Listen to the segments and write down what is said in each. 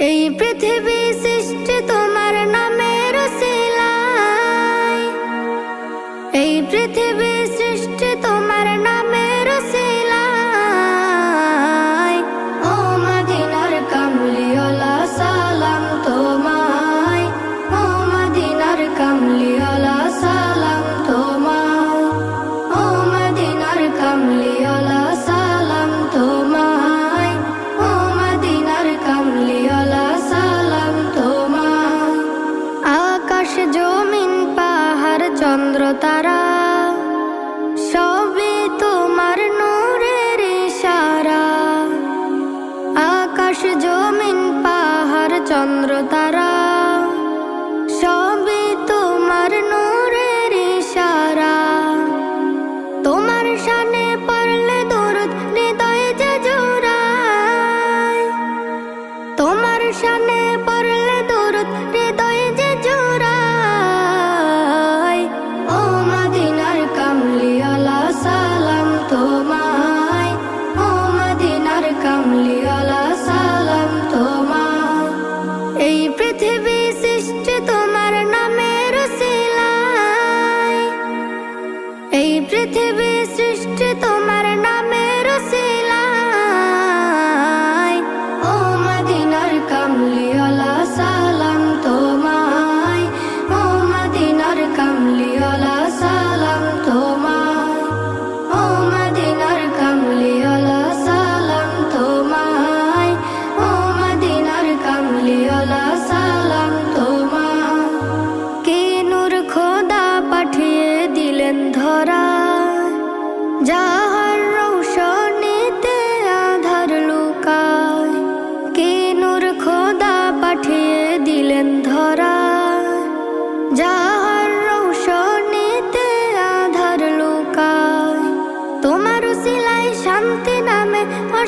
এই পৃথিবী চন্দ্র তারা সবে তোমার নূরের সারা আকাশ জমিন পাহাড় চন্দ্র তারা। এই পৃথিবী সৃষ্টি তোমার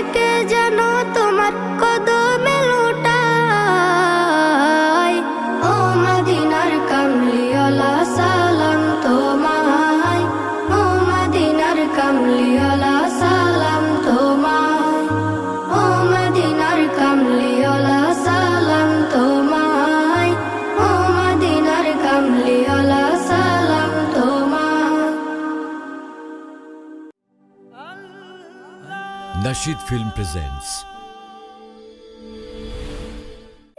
থেকে যেন নাশিদ ফিল্ম প্রেজেন্টস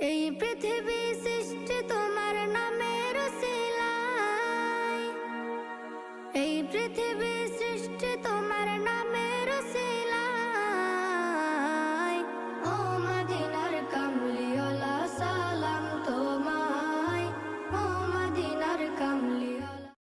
এই পৃথিবী সৃষ্টি তোমার নামের এই পৃথিবী